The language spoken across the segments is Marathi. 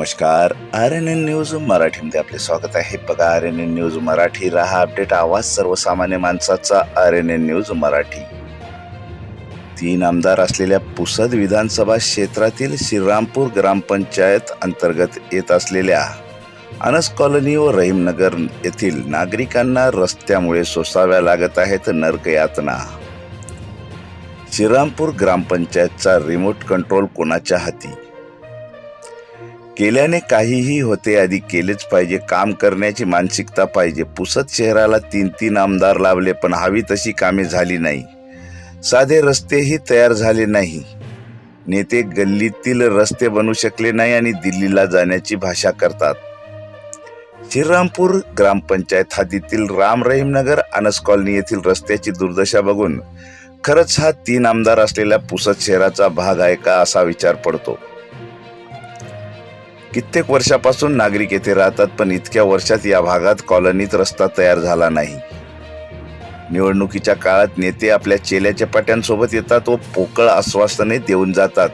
नमस्कार. आर एन एन न्यूज मराठीमध्ये आपले स्वागत आहे. बघा R N N news Marathi रहा अपडेट. आवाज सर्वसामान्य माणसाचा R N N news Marathi. तीन आमदार असलेल्या पुसद विधानसभा क्षेत्रातील श्रीरामपूर ग्रामपंचायत अंतर्गत येत असलेल्या अनस कॉलनी व रहीमनगर येथील नागरिकांना रस्त्यामुळे सोसाव्या लागत आहेत नरकयातना. श्रीरामपूर ग्रामपंचायतचा रिमोट कंट्रोल कोणाच्या हाती? केल्याने काहीही होते आधी केलेच पाहिजे काम करण्याची मानसिकता पाहिजे. पुसत शहराला तीन तीन आमदार लावले पण हवी तशी कामे झाली नाही. साधे रस्तेही तयार झाले नाही. नेते गल्लीतील रस्ते बनू शकले नाही आणि दिल्लीला जाण्याची भाषा करतात. श्रीरामपूर ग्रामपंचायत हद्दीतील राम रहीमनगर अनस कॉलनी येथील रस्त्याची दुर्दशा बघून खरंच हा तीन आमदार असलेल्या पुसद शहराचा भाग आहे का असा विचार पडतो. कित्येक वर्षापासून नागरिक येथे राहतात पण इतक्या वर्षात या भागात कॉलनीत रस्ता तयार झाला नाही. निवडणुकीच्या काळात नेते आपल्या चेल्याच्या पाट्यांसोबत येतात व पोकळ आश्वासने देऊन जातात.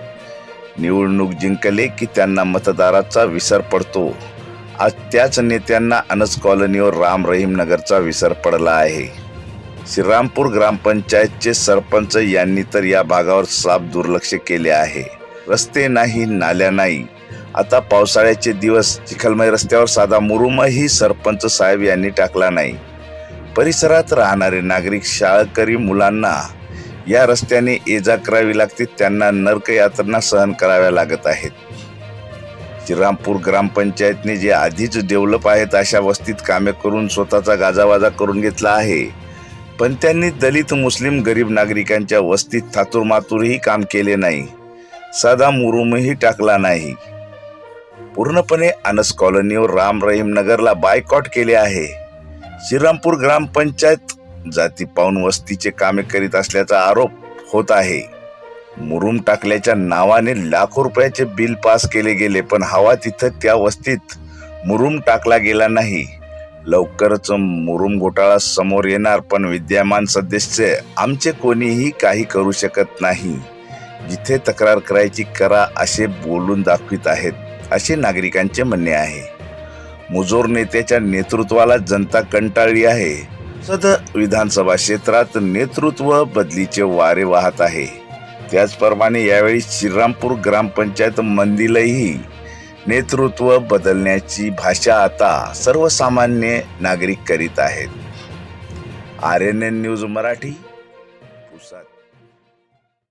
निवडणूक जिंकले की त्यांना मतदाराचा विसर पडतो. आज त्याच नेत्यांना अनस कॉलनीवर राम रहीम नगरचा विसर पडला आहे. श्रीरामपूर ग्रामपंचायतचे सरपंच यांनी तर या भागावर साफ दुर्लक्ष केले आहे. रस्ते नाही नाल्या नाही. आता पावसाळ्याचे दिवस चिखलमय रस्त्यावर साधा मुरुमही सरपंच साहेब यांनी टाकला नाही. परिसरात राहणारे नागरिक शाळकरी मुलांना या रस्त्याने ये जा करावी लागते त्यांना नरक सहन कराव्या लागत आहेत. श्रीरामपूर ग्रामपंचायतने जे आधीच डेव्हलप आहेत अशा वस्तीत कामे करून स्वतःचा गाजावाजा करून घेतला आहे. पण त्यांनी दलित मुस्लिम गरीब नागरिकांच्या वस्तीत थातुरमातुरही काम केले नाही. साधा मुरुमही टाकला नाही. पूर्णपणे अनस कॉलनीवर राम रहीम नगरला बायकॉट केले आहे. श्रीरामपूर ग्रामपंचायत जाती पाहून वस्तीचे कामे करीत असल्याचा आरोप होत आहे. मुरुम टाकल्याच्या नावाने लाखो रुपयाचे बिल पास केले गेले पण हवा तिथं त्या वस्तीत मुरुम टाकला गेला नाही. लवकरच मुरुम घोटाळा समोर येणार पण विद्यमान सदस्य आमचे कोणीही काही करू शकत नाही. जिथे तक्रार करायची करा असे बोलून दाखवित आहेत. असे नागरिकांचे म्हणणे आहे. मुजोर नेत्याच्या नेतृत्वाला जनता कंटाळली आहे. सद विधानसभा क्षेत्रात नेतृत्व बदलीचे वारे वाहत आहे. त्याचप्रमाणे यावेळी श्रीरामपूर ग्रामपंचायत मंदिरही नेतृत्व बदलण्याची भाषा आता सर्वसामान्य नागरिक करीत आहेत. R N N news Marathi Pusad.